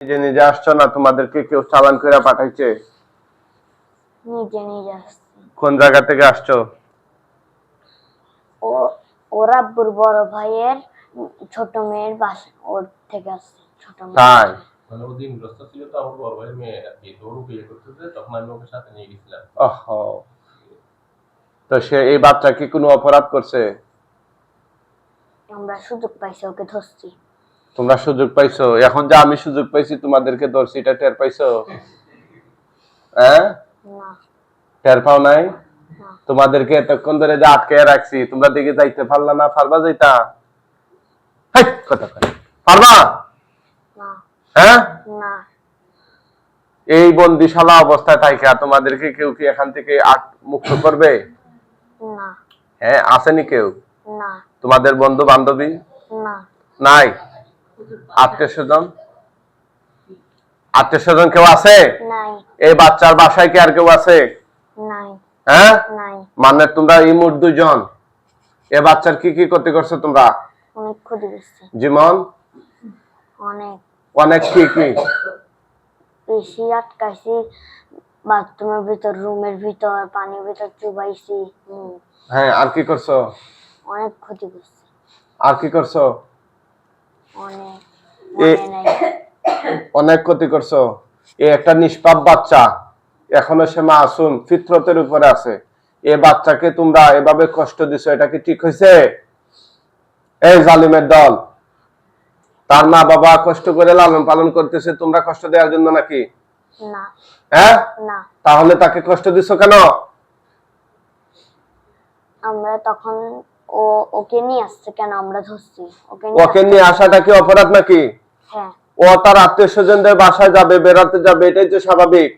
নিজে নিজে আসছো না? তোমাদেরকে কেউ চালান করে পাঠাইছে? নিজে নিজে আসছে। কোন জায়গা থেকে আসছো? ও ওর বড় ভাইয়ের ছোট মেয়ের বাসা ওর থেকে আসছে ছোট মেয়ে। তাই? মানে ছিল তো আমার বড় ভাইয়ের মেয়ে আর কি। তো বিয়ে করতেছে তখন আমি ওকে সাথে নিয়ে গেছিলাম। ওহো। তো সে এই বাচ্চা কি কোনো অপরাধ করছে? আমরা সুযোগ পাইছি ওকে ধরছি। তোমরা সুযোগ পাইছো। এখন যে আমি সুযোগ পাইছি তোমাদেরকে এটা টের পাইছো? হ্যাঁ? টের পাও নাই? তোমাদেরকে এতক্ষণ ধরে যে আটকে রাখছি তোমরা দিকে যাইতে পারলা না পারবা যাইতা? কথা পারবা? হ্যাঁ? এই বন্দিশালা অবস্থায় থাইকা তোমাদেরকে কেউ কি এখান থেকে আট- মুক্ত করবে? না। হ্যাঁ আসেনি কেউ? না। তোমাদের বন্ধু বান্ধবী না। নাই? আত্মীয় স্বজন আত্মীয় স্বজন কেউ আছে? এই বাচ্চার বাসায় কি আর কেউ আছে? হ্যাঁ? মানে তোমরা এই দুজন এ বাচ্চার কি কি ক্ষতি করছ তোমরা? জীবন? অনেক। অনেক কি কি? বেশি আটকাইছি বাথরুমের ভিতর রুমের ভিতর পানির ভিতর চুবাইছি হ্যাঁ আর কি করছ? অনেক ক্ষতি করছে। আর কি করছ? অনেক ক্ষতি করছ। এ একটা নিষ্পাপ বাচ্চা এখনও সে মাসুম ফিতরতের উপরে আছে। এ বাচ্চাকে তোমরা এভাবে কষ্ট দিছো এটা কি ঠিক হয়েছে? এই জালিমের দল তার মা বাবা কষ্ট করে লালন পালন করতেছে তোমরা কষ্ট দেওয়ার জন্য নাকি? হ্যাঁ? তাহলে তাকে কষ্ট দিছো কেন? আমরা তখন ও ওকে নিয়ে আসছে কেন? আমরা ধরছি। ওকে নিয়ে ওকে আসছে- নিয়ে আসাটা কি অপরাধ নাকি? হ্যাঁ। ও তার আত্মীয় স্বজনদের বাসায় যাবে বেড়াতে যাবে এটাই তো স্বাভাবিক।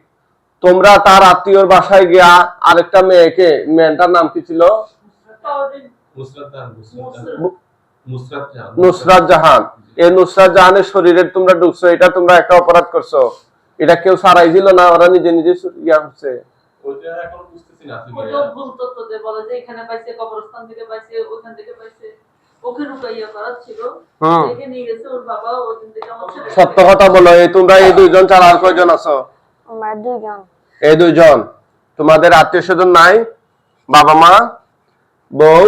তোমরা তার আত্মীয়র বাসায় গিয়া আরেকটা মেয়েকে মেয়েটার নাম কি ছিল? নুসরাত জাহান। এই নুসরাত জাহানের শরীরে তোমরা ঢুকছো এটা তোমরা একটা অপরাধ করছ। এটা কেউ সারাই দিল না ওরা নিজে নিজে ইয়া হচ্ছে। ওইটা এখন বুঝতেছি না ভুল তথ্য যে বলে যে এখানে পাইছে কবরস্থান থেকে পাইছে ওখান থেকে পাইছে। ওকে রুকাইয়া করার ছিল। দেখে নিয়ে গেছে ওর বাবা ওদিন থেকে আমার সত্য কথা বলো এই তোমরা এই দুইজন ছাড়া আর কয়জন আছো? আমরা দুইজন। এই দুইজন। তোমাদের আত্মীয় স্বজন নাই? বাবা মা? বউ?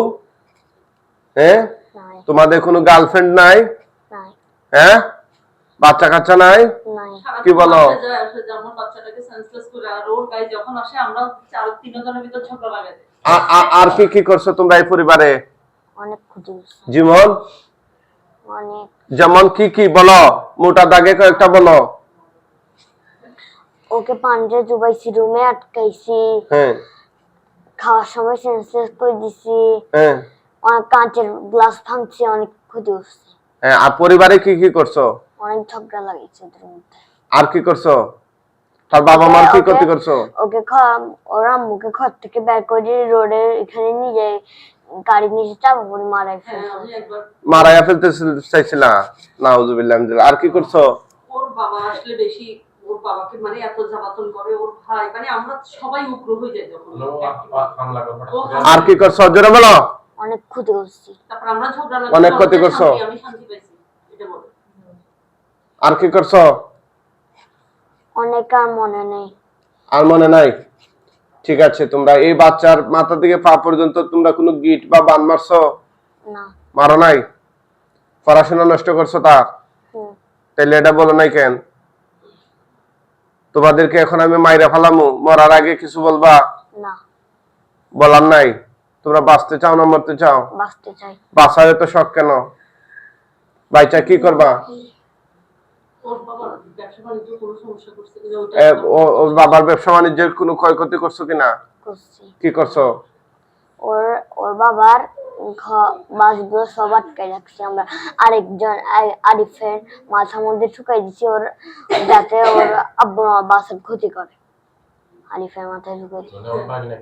হ্যাঁ তোমাদের কোনো গার্লফ্রেন্ড নাই? হ্যাঁ? বাচ্চা কাচ্চা নাই? কি বলো? বাসায় যায়, আসে যে আমার বাচ্চাটাকে সেন্সলেস করে আর কি কি করছ তোমরা এই পরিবারে? জীবন যেমন কি কি বলো? মোটা দাগে কয়েকটা বলো। ওকে পাঞ্জে চুবাইছি রুমে আটকাইছি। হ্যাঁ। খাওয়ার সময় সেন্সলেস করে দিছি। হ্যাঁ। অনেক কাঁচের গ্লাস ভাঙছি অনেক ক্ষতি করছে হ্যাঁ, আর পরিবারে কি কি করছ? অনেক ঝগড়া লাগিয়েছে ওদের মধ্যে। আর কি করছ? তার বাবা মার কি ওকে- ক্ষতি করছ? ওকে খ- ওর আম্মুকে ঘর থেকে বের করে রোডের এখানে নিজে গাড়ি নিচে চাপা পড়ে মারাই হ্যাঁ ফেলছে। মারাইয়া ফেলতে চাইছিলা? নাউজুবিল্লাহ আর কি করছ? ওর বাবা আসলে বেশি ওর বাবাকে মানে এত জ্বালাতন করে ওর ভাই মানে আমরা সবাই উগ্র হয়ে যাই যখন। আর কি করছ? জোরে বলো। অনেক ক্ষতি করছি। তারপর আমরা ঝগড়া অনেক ক্ষতি করছ। আমি শান্তি পাইছি এটা বলে। আর কি করছ? অনেক আর মনে নেই। আর মনে নাই? ঠিক আছে তোমরা এই বাচ্চার মাথা থেকে পা পর্যন্ত তোমরা কোনো গিট বা বান মারছো? না। মারো নাই? পড়াশোনা নষ্ট করছ তার? তাইলে এটা বলো নাই কেন? তোমাদেরকে এখন আমি মাইরা ফেলামু মরার আগে কিছু বলবা? না। বলার নাই? তোমরা বাঁচতে চাও না মরতে চাও? বাঁচতে চাই। বাঁচার তো শখ কেন? বাইচা কি করবা? ওর বাবার ব্যবসা বাণিজ্যের কোনো ক্ষয়ক্ষতি করছ কিনা? কি করছ? ওর ওর বাবার বাসগুলো সব আটকাই রাখছি আমরা। আরেকজন আরিফের মাথার মধ্যে ঢুকাই দিছি ওর যাতে ওর আব্বু বাসের ক্ষতি করে। আরিফের মাথায় ঢুকাই মানে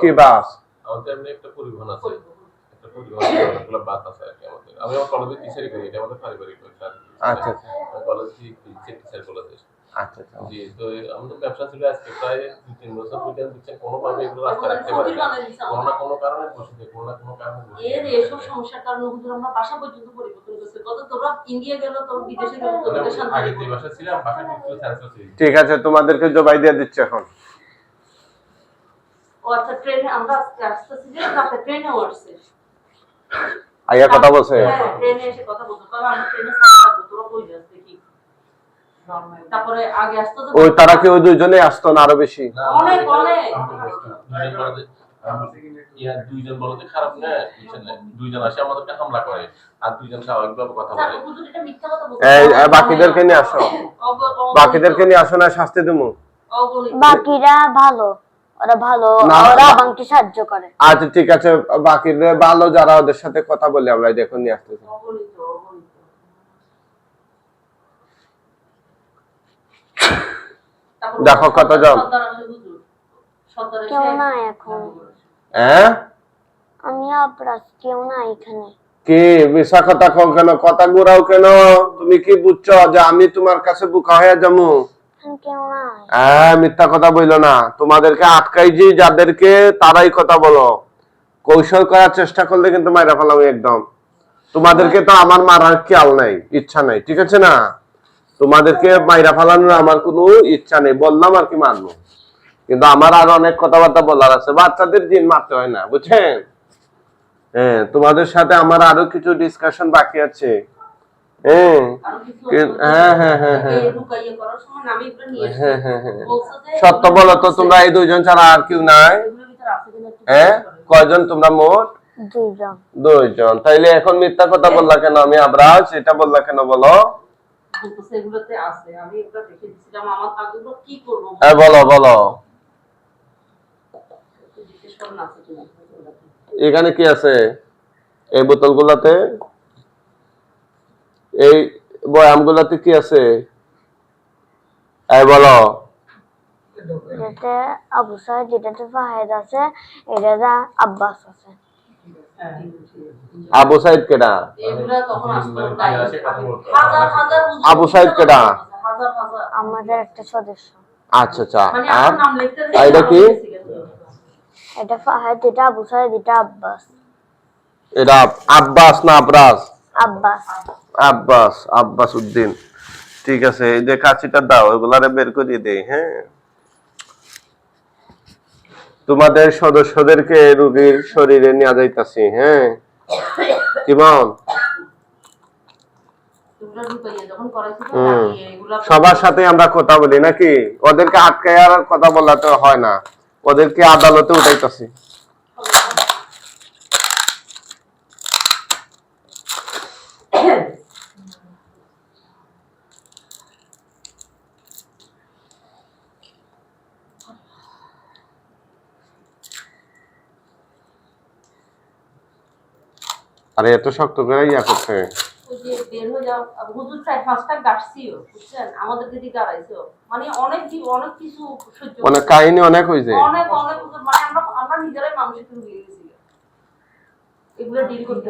কি বাস? আমাদের এমনি একটা পরিবহন আছে। আছে, বাস আছে আর কি আমাদের। আমি আমার কলেজে টিচারই করি এটা আমাদের পারিবারিক ব্যবসা আচ্ছা, কলেজে টিচার কলেজে আচ্ছা আচ্ছা। জি তো আমাদের ব্যবসা ছিল আজকে প্রায় দুই তিন বছর পর্যন্ত দিচ্ছেন কোনোভাবে এগুলো রাস্তা রাখতে পারি না। কোনো না কোনো কারণে বসে কোনো না কোনো কারণে বসে এর এসব সমস্যার কারণে হুজুর আমরা বাসা পর্যন্ত পরিবর্তন করছে। কত তোরা ইন্ডিয়া গেল তোর বিদেশে গেল তোদের আগে যে নেই। বাসা ছিলাম কিন্তু সেন্সার ছিল। ঠিক আছে তোমাদেরকে জবাই দিয়ে দিচ্ছে এখন। ও আচ্ছা ট্রেনে আমরা যে ট্রেনে উঠছে। আইয়া কথা বলছে। হ্যাঁ ট্রেনে এসে কথা বলতো কারণ আমরা ট্রেনে সাথে থাকব তোরা কই যাস দেখি তারপরে আগে আসতো তো ওই তারা কি ওই দুইজনে আসতো না আরও বেশি? অনেক, অনেক। দুইজন বলে ইয়া, দুইজন বলে খারাপ না দুইজন আসে আমাদেরকে হামলা করে। আর দুইজন স্বাভাবিকভাবে কথা বলে। হুজুর এটা মিথ্যা কথা বলছে। এই, এই, বাকিদেরকে নিয়ে আসো। বাকিদেরকে নিয়ে আসো না শাস্তি দেবো বাকিরা ভালো। ওরা ভালো ওরা আমাকে সাহায্য করে। আচ্ছা ঠিক আছে। বাকি ভালো যারা ওদের সাথে কথা বলি আমরা দেখুন নিয়ে আসতেছি। দেখো। সর্দার এসে- কেউ নাই এখন। হ্যাঁ আমি আপনার কেউ না এখানে। কি মিশা কথা কেন? কথা ঘুরাও কেন? তুমি কি বুঝছ যে আমি তোমার কাছে বুকা হয়ে যাব? হ্যাঁ মিথ্যা কথা বইলো না। তোমাদেরকে আটকাই যে যাদেরকে তারাই কথা বলো। কৌশল করার চেষ্টা করলে কিন্তু মাইরা ফেলাম একদম। তোমাদেরকে তো আমার মারার খেয়াল নাই, ইচ্ছা নাই, ঠিক আছে না? তোমাদেরকে মাইরা ফেলানোর আমার কোনো ইচ্ছা নেই, বললাম আর কি মানবো। কিন্তু আমার আর অনেক কথাবার্তা বলার আছে, বাচ্চাদের দিন মারতে হয় না, বুঝছেন? হ্যাঁ তোমাদের সাথে আমার আরও কিছু ডিসকাশন বাকি আছে। সত্য বলো তো তোমরা এই দুইজন ছাড়া আর কেউ নাই? এগুলোর ভিতরে আছে কিনা একটু হ্যাঁ? কয়জন তোমরা মোট? দুইজন। তাইলে এখন মিথ্যা কথা বললা কেন? আমি আবরাজ এটা বললা কেন বলো? বলতেছে এগুলোতে আছে আমি এগুলো দেখে দিছিলাম আমার আগেগুলো কি করব? হ্যাঁ বলো বলো। এখানে কি আছে? এই বোতলগুলাতে? এই বয়ামগুলাতে কি আছে? এই বলো। আবু সাহেব যেটাতে ফাহেদ আছে এটাতে আব্বাস আছে। আবু সাইদ কেডা? আবু সাইদ কেডা? হাজার হাজার। আমাদের একটা সদস্য। আচ্ছা আচ্ছা। মানে আর? এটা কি? এটা ফাহেদ এটা আবু সাহেদ এটা আব্বাস। এটা আব্বাস না আব্রাস আব্বাস। আব্বাস আব্বাস উদ্দিন ঠিক আছে এই যে কাছিটা দাও এগুলারে বের করে দেই হ্যাঁ? তোমাদের সদস্যদেরকে রোগীর শরীরে নিয়ে যাইতাছি হ্যাঁ? কেমন? সবার সাথে আমরা কথা বলি নাকি? ওদেরকে আটকায় আর কথা বলাতে হয় না। ওদেরকে আদালতে উঠাইতাছি। আরে এত শক্ত করে ইয়া করছে। অনেক। কাহিনী অনেক হয়েছে এগুলো ডিল করতে।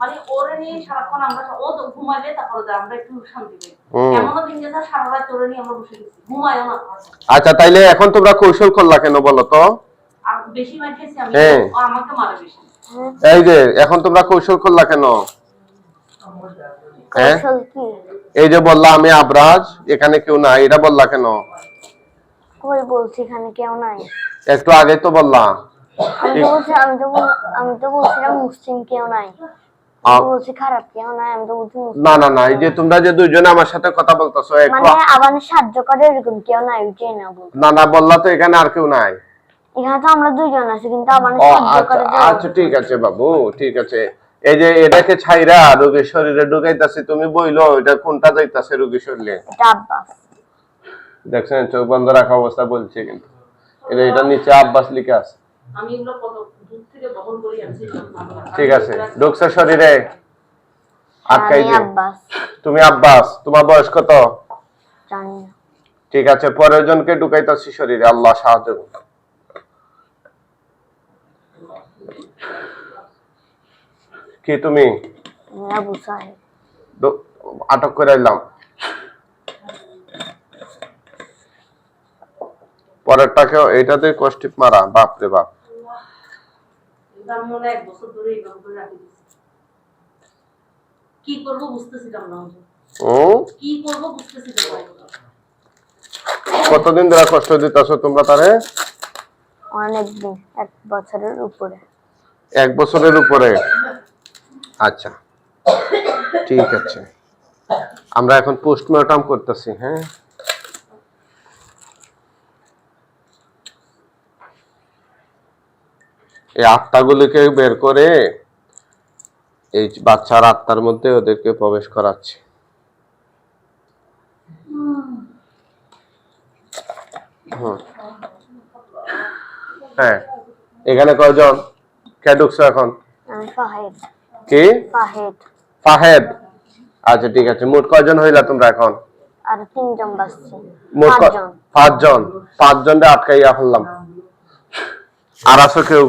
মানে ওরে নিয়ে সারাক্ষণ আমরা ও তো ঘুমাইলে তারপরে আমরা একটু শান্তি পাই। এমনও দিন গেছে সারা রাত ওরে নিয়ে আমরা বসে গেছি। ঘুমাইও না। আচ্ছা তাইলে এখন তোমরা কৌশল করলা কেন বলো তো? হ্যাঁ। ও আমাকে মারে এই যে এখন তোমরা কৌশল করলা কেন? হ্যাঁ? কৌশল কি? এই যে বললা আমি আবরাজ এখানে কেউ নাই এটা বললা কেন? কই বলছি এখানে কেউ নাই। একটু আগে তো বললা। আমি তো বলছি আমি তো আমি তো বলছিলাম মুসলিম কেউ নাই। না না না এই যে তোমরা যে দুইজনে আমার সাথে কথা বলতেছো মানে সাহায্য করে এরকম কেউ নাই না না বললা তো এখানে আর কেউ নাই। এখানে তো আমরা দুইজন আছি কিন্তু সাহায্য আচ্ছা আচ্ছা ঠিক আছে বাবু ঠিক আছে। এই যে এটাকে ছাইরা রোগীর শরীরে ঢুকাইতাছে তুমি বইলো এটা কোনটা যাইতাছে রোগীর শরীরে? আব্বাস। দেখছেন চোখ বন্ধ রাখা অবস্থা বলছে কিন্তু। এটা এটা নিচে আব্বাস লিখে আছে। ঠিক আছে ঢুকছে শরীরে। আটকাই আমি দিও। তুমি আব্বাস তোমার বয়স কত? ঠিক আছে পরের জনকে ঢুকাইতাছি শরীরে আল্লাহ সাহায্য করুন। কি তুমি? আবু সাহেব। আটক করে এলাম। পরেরটাকেও এইটাতে কষ্টিপ মারা বাপ রে বাপ। কি করব বুঝতেছিলাম না হুজুর। কি করব বুঝতেছিলাম কতদিন ধরে কষ্ট দিতেছ তোমরা তারে? অনেক দিন এক বছরের উপরে। এক বছরের উপরে। আচ্ছা। ঠিক আছে। আমরা এখন পোস্টমর্টম করতেছি হ্যাঁ? এই আত্মাগুলিকে বের করে এই বাচ্চার আত্মার মধ্যে ওদেরকে প্রবেশ করাচ্ছে। হ্যাঁ। এখানে কয়জন? কে এখন? কি? ফাহেদ। ফাহেদ। আচ্ছা ঠিক আছে। মোট কয়জন হইলা তোমরা এখন? আর তিনজন বাসছে মোট পাঁচজন। পাঁচজন। পাঁচজনরে আটকাইয়া ফেললাম। আর আছো কেউ?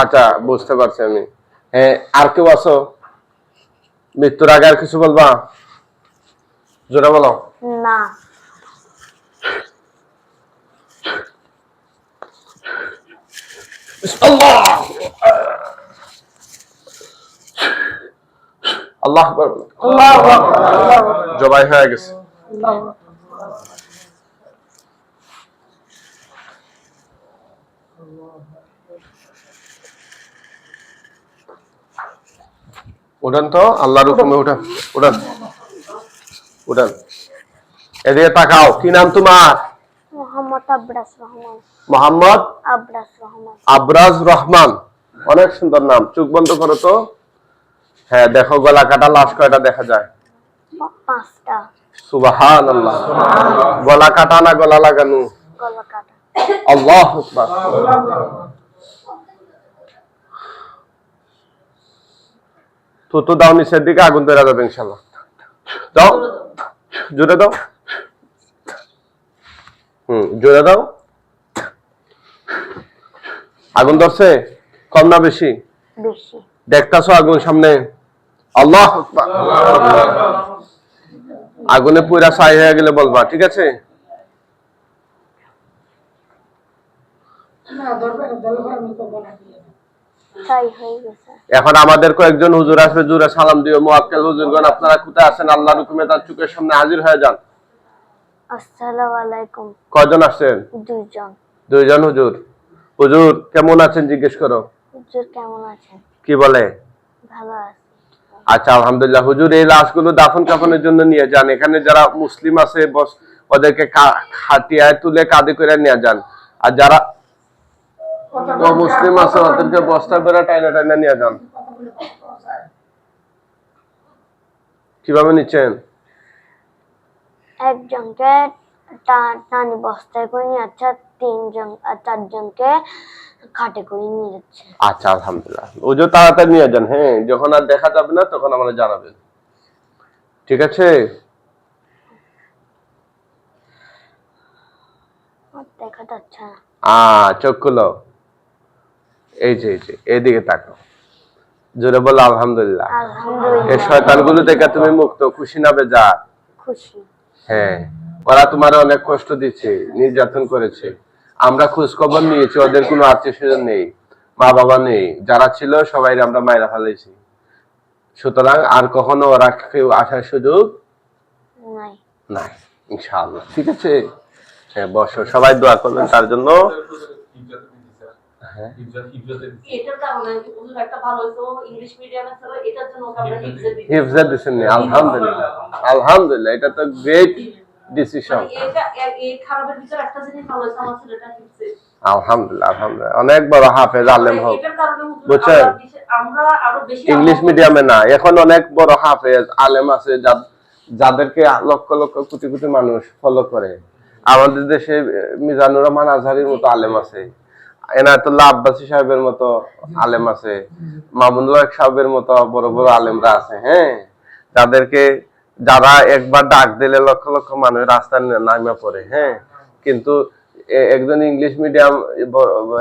আচ্ছা বুঝতে পারছি আমি। হ্যাঁ আর কেউ আছো? মৃত্যুর আগে আর কিছু বলবা? জোরে বলো। না। আল্লাহ। বলো। জবাই হয়ে গেছে। উঠান তো, আল্লাহর হুকুমে উঠান। উঠান। উঠান। এদিকে তাকাও। কি নাম তোমার? মোহাম্মদ আব্রাস রহমান। মোহাম্মদ আব্রাস রহমান। আবরাজ রহমান। অনেক সুন্দর নাম। চোখ বন্ধ করো তো। হ্যাঁ দেখো গলা কাটা লাশ কয়টা দেখা যায়? পাঁচটা। সুবাহান আল্লাহ গলা কাটা না গলা লাগানো? গলা কাটা। আল্লাহ আকবার। তো তো দাও নিচের দিকে আগুন ধরে যাবে ইনশাল্লাহ। দাও জোরে দাও। হুম জোরে দাও। আগুন ধরছে? কম না বেশি? বেশি দেখতাছো আগুন সামনে? আল্লাহ আগুনে পুরা ছাই হয়ে গেলে বলবা ঠিক আছে? হয়ে এখন আমাদের কয়েকজন হুজুর আসবে জুরে সালাম দিও। মোয়াক্কেল হুজুরগণ আপনারা কোথায় আছেন? আল্লাহর হুকুমে তার চোখের সামনে হাজির হয়ে যান। আসসালামু আলাইকুম। কয়জন আসছেন? দুইজন। দুইজন হুজুর। হুজুর কেমন আছেন জিজ্ঞেস করো। হুজুর কেমন আছেন? কি বলে? ভালো আছে। আচ্ছা আলহামদুলিল্লাহ। হুজুর এই লাশগুলো দাফন কাফনের জন্য নিয়ে যান। এখানে যারা মুসলিম আছে বস ওদেরকে খাটিয়ায় তুলে কাঁধে করে নিয়ে যান। আর যারা মুসলিম আছে ওদেরকে বস্তা করে টাইনা টাইনা নিয়ে যান। কীভাবে নিচ্ছেন? একজনকে টানি বস্তায় করে নিয়ে যাচ্ছে আর তিনজন আর চারজনকে খাটে করে নিয়ে যাচ্ছে। আচ্ছা আলহামদুলিল্লাহ। ওজো তাড়াতাড়ি নিয়ে যান হ্যাঁ যখন আর দেখা যাবে না তখন আমাদের জানাবেন। ঠিক আছে? দেখা যাচ্ছে না। আ চোখ খুলো। এই যে এই যে এইদিকে তাকাও জোরে বলো আলহামদুলিল্লাহ। এই শয়তানগুলো থেকে তুমি মুক্ত খুশি না বেজা খুশি। হ্যাঁ ওরা তোমার অনেক কষ্ট দিচ্ছে নির্যাতন করেছে। আমরা খোঁজ খবর নিয়েছি ওদের কোনো আত্মীয় স্বজন নেই মা বাবা নেই যারা ছিল সবাই আমরা মায়েরা ফেলেছি। সুতরাং আর কখনো ওরা কেউ আসার সুযোগ নাই ইনশাআল্লাহ। ঠিক আছে? হ্যাঁ বসো সবাই দোয়া করবেন তার জন্য। হ্যাঁ। হিফজে আলহামদুলিল্লাহ। আলহামদুলিল্লাহ এটা তো গ্রেট ডিসিশন মানে হিফজে আলহামদুলিল্লাহ আলহামদুলিল্লাহ। অনেক বড় হাফেজ আলেম হোক। বুঝছেন? আমরা বিশে- আমরা আরও বেশি ইংলিশ মিডিয়ামে না এখন অনেক বড় হাফেজ আলেম আছে যা- যাদেরকে লক্ষ লক্ষ কোটি কোটি মানুষ ফলো করে। আমাদের দেশে মিজানুর রহমান আজহারির মতো আলেম আছে। এনায়তুল্লাহ আব্বাসী সাহেবের মতো আলেম আছে মামুনুল্লাহ সাহেবের মতো বড় বড় আলেমরা আছে হ্যাঁ? যাদেরকে যারা একবার ডাক দিলে লক্ষ লক্ষ মানুষ রাস্তায় নামে পড়ে হ্যাঁ? কিন্তু একজন ইংলিশ মিডিয়াম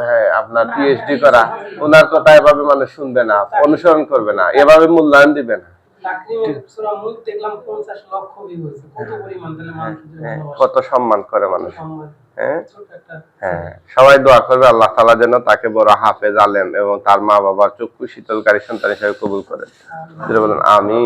হ্যাঁ আপনার পিএইচডি করা ওনার কথা এভাবে মানুষ শুনবে না অনুসরণ করবে না এভাবে মূল্যায়ন দিবে না। তাকরিমের সূরা মুলক দেখলাম 50 লক্ষ ভিউ হয়েছে কত পরিমাণ তাহলে মানুষের হ্যাঁ, কত সম্মান করে মানুষ। হ্যাঁ? হ্যাঁ। সবাই দোয়া করবে আল্লাহ তালা যেন তাকে বড় হাফেজ আলেম এবং তার মা বাবার চক্ষু শীতলকারী সন্তান হিসেবে কবুল করেন বলেন আমি